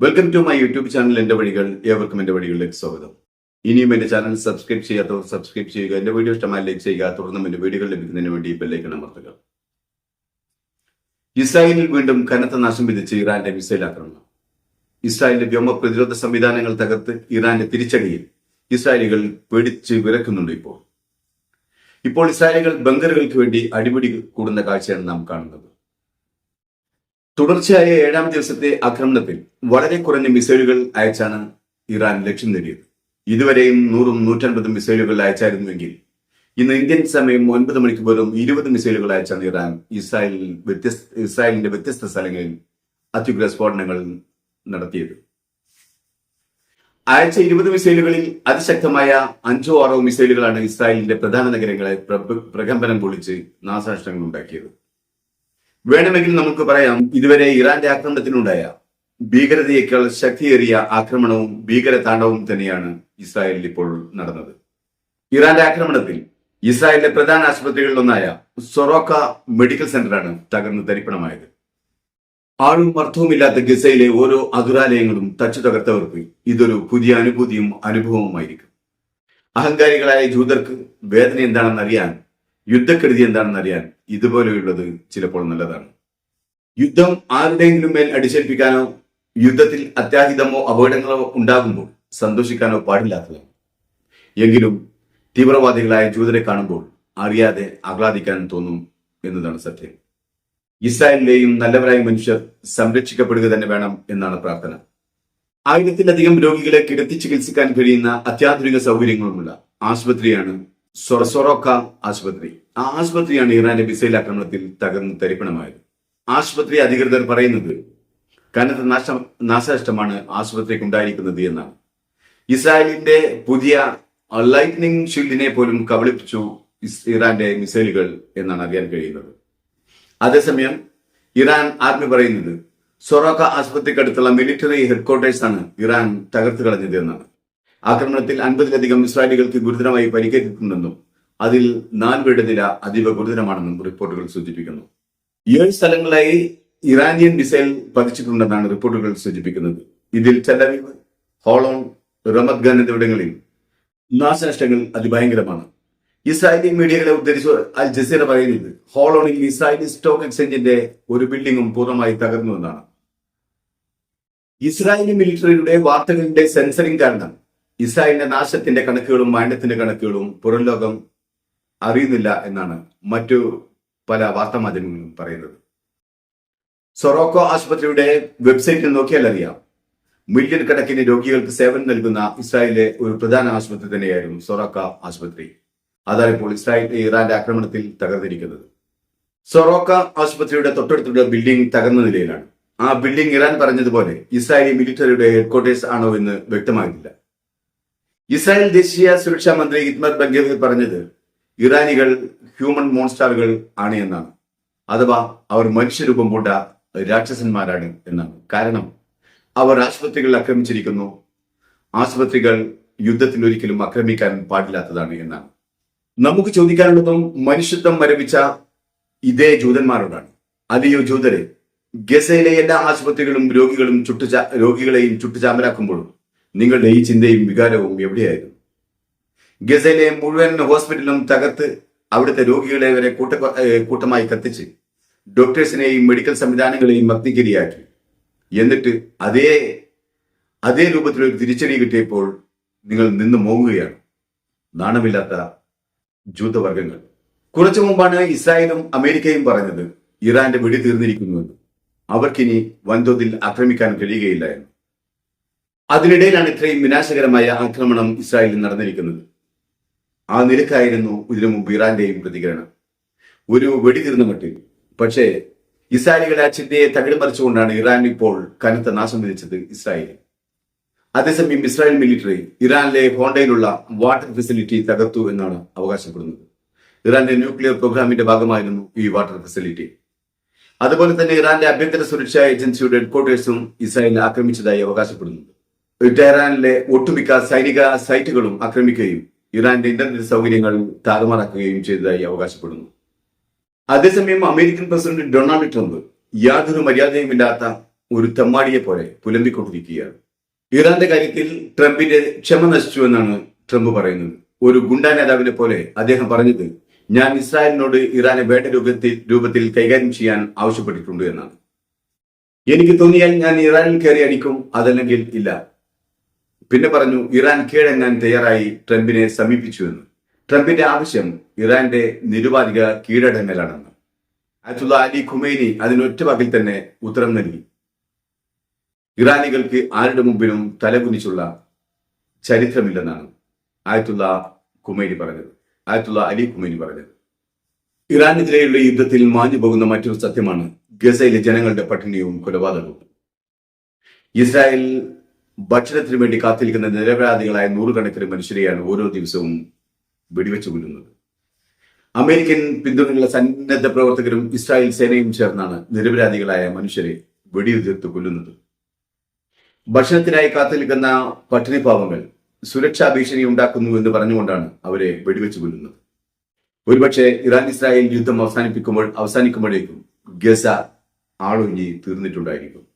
Welcome to my YouTube channel എന്റെ വഴികൾ ഏവർക്കും എന്റെ വഴികളിലേക്ക് സ്വാഗതം. ഇനിയും എന്റെ ചാനൽ സബ്സ്ക്രൈബ് ചെയ്യാത്തവർ സബ്സ്ക്രൈബ് ചെയ്യുക എന്റെ വീഡിയോ ഇഷ്ടമായി ലൈക്ക് ചെയ്യുക തുടർന്നും എന്റെ വീഡിയോകൾ ലഭിക്കുന്നതിന് വേണ്ടി ബെല്ലൈക്കൺ അമർത്തുക. ഇസ്രായേലിൽ വീണ്ടും കനത്ത നാശം വിധിച്ച് ഇറാന്റെ മിസൈൽ ആക്രമണം. ഇസ്രായേലിന്റെ വ്യോമ പ്രതിരോധ സംവിധാനങ്ങൾ തകർത്ത് ഇറാന്റെ തിരിച്ചടിയിൽ ഇസ്രായേലികൾ പേടിച്ച് വിറക്കുന്നുണ്ട് ഇപ്പോൾ. ഇപ്പോൾ ഇസ്രായേലികൾ ബംഗറുകൾക്ക് വേണ്ടി അടിപിടി കൂടുന്ന കാഴ്ചയാണ് നാം കാണുന്നത്. തുടർച്ചയായ ഏഴാം ദിവസത്തെ ആക്രമണത്തിൽ വളരെ കുറഞ്ഞ മിസൈലുകൾ അയച്ചാണ് ഇറാൻ ലക്ഷ്യം നേടിയത്. ഇതുവരെയും നൂറും നൂറ്റൻപതും മിസൈലുകൾ അയച്ചായിരുന്നുവെങ്കിൽ ഇന്ന് ഇന്ത്യൻ സമയം ഒൻപത് മണിക്ക് പോലും ഇരുപത് മിസൈലുകൾ അയച്ചാണ് ഇറാൻ ഇസ്രായേലിൽ വ്യത്യസ്ത ഇസ്രായേലിന്റെ വ്യത്യസ്ത സ്ഥലങ്ങളിൽ അത്യുഗ്ര സ്ഫോടനങ്ങൾ നടത്തിയത്. അയച്ച ഇരുപത് മിസൈലുകളിൽ അതിശക്തമായ അഞ്ചോ ആറോ മിസൈലുകളാണ് ഇസ്രായേലിന്റെ പ്രധാന നഗരങ്ങളെ പ്രകമ്പനം പൊളിച്ച് നാശനഷ്ടങ്ങൾ ഉണ്ടാക്കിയത് വേണമെങ്കിൽ നമുക്ക് പറയാം ഇതുവരെ ഇറാന്റെ ആക്രമണത്തിനുണ്ടായ ഭീകരതയേക്കാൾ ശക്തിയേറിയ ആക്രമണവും ഭീകര താണ്ഡവും തന്നെയാണ് ഇസ്രായേലിൽ ഇപ്പോൾ നടന്നത്. ഇറാന്റെ ആക്രമണത്തിൽ ഇസ്രായേലിലെ പ്രധാന ആശുപത്രികളിലൊന്നായ സൊറോക്ക മെഡിക്കൽ സെന്ററാണ് തകർന്ന് തരിപ്പണമായത്. ആളും അർത്ഥവുമില്ലാത്ത ഗസയിലെ ഓരോ അതുരാലയങ്ങളും തച്ചു തകർത്തവർക്ക് ഇതൊരു പുതിയ അനുഭൂതിയും അനുഭവവുമായിരിക്കും. അഹങ്കാരികളായ ജൂതർക്ക് വേദന എന്താണെന്ന് അറിയാൻ യുദ്ധക്കെടുതി എന്താണെന്ന് അറിയാൻ ഇതുപോലെയുള്ളത് ചിലപ്പോൾ നല്ലതാണ്. യുദ്ധം ആരുടെയെങ്കിലും മേൽ അടിച്ചേൽപ്പിക്കാനോ യുദ്ധത്തിൽ അത്യാഹിതമോ അപകടങ്ങളോ ഉണ്ടാകുമ്പോൾ സന്തോഷിക്കാനോ പാടില്ലാത്തതാണ്. എങ്കിലും തീവ്രവാദികളായ ജൂതരെ കാണുമ്പോൾ അറിയാതെ ആഹ്ലാദിക്കാൻ തോന്നും എന്നതാണ് സത്യം. ഇസ്രായേലിലെയും നല്ലവരായ മനുഷ്യർ സംരക്ഷിക്കപ്പെടുക തന്നെ വേണം എന്നാണ് പ്രാർത്ഥന. ആയിരത്തിലധികം രോഗികളെ കിടത്തി ചികിത്സിക്കാൻ കഴിയുന്ന അത്യാധുനിക സൗകര്യങ്ങളുമുള്ള ആശുപത്രിയാണ് സൊറസൊറോക്ക ആശുപത്രി. ആ ആശുപത്രിയാണ് ഇറാന്റെ മിസൈൽ ആക്രമണത്തിൽ തകർന്ന് തരിപ്പണമായത്. ആശുപത്രി അധികൃതർ പറയുന്നത് കനത്ത നാശ നാശനഷ്ടമാണ് ആശുപത്രിക്ക് ഉണ്ടായിരിക്കുന്നത് എന്നാണ്. ഇസ്രായേലിന്റെ പുതിയ ലൈറ്റ്നിങ് ഷീൽഡിനെ പോലും കബളിപ്പിച്ചു ഇറാന്റെ മിസൈലുകൾ എന്നാണ് അറിയാൻ കഴിയുന്നത്. അതേസമയം ഇറാൻ ആർമി പറയുന്നത് സൊറോക്ക ആശുപത്രിക്കടുത്തുള്ള മിലിറ്ററി ഹെഡ്ക്വാർട്ടേഴ്സാണ് ഇറാൻ തകർത്ത് കളഞ്ഞത് എന്നാണ്. ആക്രമണത്തിൽ അൻപതിലധികം ഇസ്രായേലികൾക്ക് ഗുരുതരമായി പരിക്കേറ്റിട്ടുണ്ടെന്നും അതിൽ നാലുപേരുടെ നില അതീവ ഗുരുതരമാണെന്നും റിപ്പോർട്ടുകൾ സൂചിപ്പിക്കുന്നു. ഏഴ് സ്ഥലങ്ങളായി ഇറാനിയൻ മിസൈൽ പതിച്ചിട്ടുണ്ടെന്നാണ് റിപ്പോർട്ടുകൾ സൂചിപ്പിക്കുന്നത്. ഇതിൽ ചെലവീവ് ഹോളോൺ റമത് ഖാൻ എന്നിവിടങ്ങളിൽ നാശനഷ്ടങ്ങൾ അതിഭയങ്കരമാണ്. ഇസ്രായേലി മീഡിയകളെ ഉദ്ധരിച്ച് അൽ ജസീറ പറയുന്നത് ഹോളോണിൽ ഇസ്രായേലി സ്റ്റോക്ക് എക്സ്ചേഞ്ചിന്റെ ഒരു ബിൽഡിംഗും പൂർണമായി തകർന്നുവെന്നാണ് ഇസ്രായേലി മിലിറ്ററിയുടെ വാർത്തകളുടെ സെൻസറിംഗ് കാരണം ഇസ്രായേലിന്റെ നാശത്തിന്റെ കണക്കുകളും മാന്യത്തിന്റെ കണക്കുകളും പുറം ലോകം അറിയുന്നില്ല എന്നാണ് മറ്റു പല വാർത്താ മാധ്യമങ്ങളും പറയുന്നത്. സൊറോക്കോ ആശുപത്രിയുടെ വെബ്സൈറ്റിൽ നോക്കിയാൽ അറിയാം. മില്യൺ കണക്കിന് രോഗികൾക്ക് സേവനം നൽകുന്ന ഇസ്രായേലിലെ ഒരു പ്രധാന ആശുപത്രി തന്നെയായിരുന്നു സൊറോക്ക ആശുപത്രി. അതാണ് ഇപ്പോൾ ഇസ്രായേൽ ഇറാന്റെ ആക്രമണത്തിൽ തകർന്നിരിക്കുന്നത്. സൊറോക്ക ആശുപത്രിയുടെ തൊട്ടടുത്തുള്ള ബിൽഡിംഗ് തകർന്ന നിലയിലാണ്. ആ ബിൽഡിംഗ് ഇറാൻ പറഞ്ഞതുപോലെ ഇസ്രായേലി മിലിറ്ററിയുടെ ഹെഡ്ക്വാർട്ടേഴ്സ് ആണോ എന്ന് വ്യക്തമായിട്ടില്ല. ഇസ്രായേൽ ദേശീയ സുരക്ഷാ മന്ത്രി ഇത്മത് ബംഗേവർ പറഞ്ഞത് ഇറാനികൾ ഹ്യൂമൻ മോൺസ്റ്റാറുകൾ ആണ് എന്നാണ്. അഥവാ അവർ മനുഷ്യരൂപം പൂട്ട രാക്ഷസന്മാരാണ് എന്നാണ്. കാരണം അവർ ആശുപത്രികൾ ആക്രമിച്ചിരിക്കുന്നു. ആശുപത്രികൾ യുദ്ധത്തിൽ ഒരിക്കലും ആക്രമിക്കാൻ പാടില്ലാത്തതാണ് എന്നാണ്. നമുക്ക് ചോദിക്കാനുള്ളതും മനുഷ്യത്വം മരവിച്ച ഇതേ ജൂതന്മാരോടാണ്. അതെയോ ജൂതരെ ഗസയിലെ എല്ലാ ആശുപത്രികളും രോഗികളും ചുട്ടുചാ രോഗികളെയും ചുട്ടുചാമ്പലാക്കുമ്പോഴും നിങ്ങളുടെ ഈ ചിന്തയും വികാരവും എവിടെയായിരുന്നു? ഗസയിലെ മുഴുവൻ ഹോസ്പിറ്റലും തകർത്ത് അവിടുത്തെ രോഗികളെ വരെ കൂട്ട കൂട്ടമായി കത്തിച്ച് ഡോക്ടേഴ്സിനെയും മെഡിക്കൽ സംവിധാനങ്ങളെയും അഗ്നിക്കിരിയാക്കി എന്നിട്ട് അതേ അതേ രൂപത്തിൽ ഒരു തിരിച്ചടി കിട്ടിയപ്പോൾ നിങ്ങൾ നിന്ന് മോങ്ങുകയാണ്. നാണമില്ലാത്ത ജൂതവർഗങ്ങൾ. കുറച്ചു മുമ്പാണ് ഇസ്രായേലും അമേരിക്കയും പറഞ്ഞത് ഇറാന്റെ വെടി തീർന്നിരിക്കുന്നുവെന്ന് അവർക്കിനി വൻതോതിൽ ആക്രമിക്കാൻ കഴിയുകയില്ല എന്ന്. അതിനിടയിലാണ് ഇത്രയും വിനാശകരമായ ആക്രമണം ഇസ്രായേലിൽ നടന്നിരിക്കുന്നത്. ആ നിലക്കായിരുന്നു ഇതിനു മുമ്പ് ഇറാന്റെയും പ്രതികരണം. ഒരു വെടി തീർന്ന മട്ടിൽ. പക്ഷേ ഇസ്രായേലികളെ ആ ചിന്തയെ തകിടുമറിച്ചുകൊണ്ടാണ് ഇറാൻ ഇപ്പോൾ കനത്ത നാശം വിധിച്ചത് ഇസ്രായേലിൽ അതേസമയം ഇസ്രായേൽ മിലിറ്ററി ഇറാനിലെ ഹോണ്ടയിലുള്ള വാട്ടർ ഫെസിലിറ്റി തകർത്തു എന്നാണ് അവകാശപ്പെടുന്നത്. ഇറാന്റെ ന്യൂക്ലിയർ പ്രോഗ്രാമിന്റെ ഭാഗമായിരുന്നു ഈ വാട്ടർ ഫെസിലിറ്റി. അതുപോലെ തന്നെ ഇറാന്റെ ആഭ്യന്തര സുരക്ഷാ ഏജൻസിയുടെ ഹെഡ്ക്വാർട്ടേഴ്സും ഇസ്രായേൽ ആക്രമിച്ചതായി അവകാശപ്പെടുന്നുണ്ട്. ടെഹ്റാനിലെ ഒട്ടുമിക്ക സൈനിക സൈറ്റുകളും ആക്രമിക്കുകയും ഇറാന്റെ ഇന്റർനെറ്റ് സൗകര്യങ്ങൾ താറുമാറാക്കുകയും ചെയ്തതായി അവകാശപ്പെടുന്നു. അതേസമയം അമേരിക്കൻ പ്രസിഡന്റ് ഡൊണാൾഡ് ട്രംപ് യാതൊരു മര്യാദയുമില്ലാത്ത ഒരു തെമ്മാടിയെ പോലെ പുലമ്പിക്കൊണ്ടിരിക്കുകയാണ്. ഇറാന്റെ കാര്യത്തിൽ ട്രംപിന്റെ ക്ഷമ നശിച്ചു എന്നാണ് ട്രംപ് പറയുന്നത്. ഒരു ഗുണ്ടാ നേതാവിനെ പോലെ അദ്ദേഹം പറഞ്ഞത് ഞാൻ ഇസ്രായേലിനോട് ഇറാനെ വേണ്ട രൂപത്തിൽ രൂപത്തിൽ കൈകാര്യം ചെയ്യാൻ ആവശ്യപ്പെട്ടിട്ടുണ്ട് എന്നാണ്. എനിക്ക് തോന്നിയാൽ ഞാൻ ഇറാനിൽ കയറി അടിക്കും അതല്ലെങ്കിൽ ഇല്ല. പിന്നെ പറഞ്ഞു ഇറാൻ കീഴടങ്ങാൻ തയ്യാറായി ട്രംപിനെ സമീപിച്ചു എന്ന് ട്രംപിന്റെ ആവശ്യം ഇറാന്റെ നിരുപാധിക കീഴടങ്ങലാണെന്ന്. അയത്തുള്ള അലി ഖുമൈനി അതിനൊറ്റ വകിൽ തന്നെ ഉത്തരം നൽകി. ഇറാനികൾക്ക് ആരുടെ മുമ്പിലും തലകുനിച്ചുള്ള ചരിത്രമില്ലെന്നാണ് ആയത്തുള്ള ഖുമൈനി പറഞ്ഞത്. ആയത്തുള്ള അലി ഖുമൈനി പറഞ്ഞത്. ഇറാനെതിരെയുള്ള യുദ്ധത്തിൽ മാഞ്ഞു പോകുന്ന മറ്റൊരു സത്യമാണ് ഗസയിലെ ജനങ്ങളുടെ പട്ടിണിയും കൊലപാതകവും. ഇസ്രായേൽ ഭക്ഷണത്തിന് വേണ്ടി കാത്തിരിക്കുന്ന നിരപരാധികളായ നൂറുകണക്കിന് മനുഷ്യരെയാണ് ഓരോ ദിവസവും വെടിവെച്ചു കൊല്ലുന്നത്. അമേരിക്കൻ പിന്തുണയുള്ള സന്നദ്ധ പ്രവർത്തകരും ഇസ്രായേൽ സേനയും ചേർന്നാണ് നിരപരാധികളായ മനുഷ്യരെ വെടിയുതിർത്ത് കൊല്ലുന്നത്. ഭക്ഷണത്തിനായി കാത്തിരിക്കുന്ന പട്ടിണി പാവങ്ങൾ സുരക്ഷാ ഭീഷണി ഉണ്ടാക്കുന്നു എന്ന് പറഞ്ഞുകൊണ്ടാണ് അവരെ വെടിവെച്ചു കൊല്ലുന്നത്. ഒരുപക്ഷെ ഇറാൻ ഇസ്രായേൽ യുദ്ധം അവസാനിപ്പിക്കുമ്പോൾ അവസാനിക്കുമ്പോഴേക്കും ഗസ ആളൊഴിഞ്ഞ് തീർന്നിട്ടുണ്ടായിരിക്കും.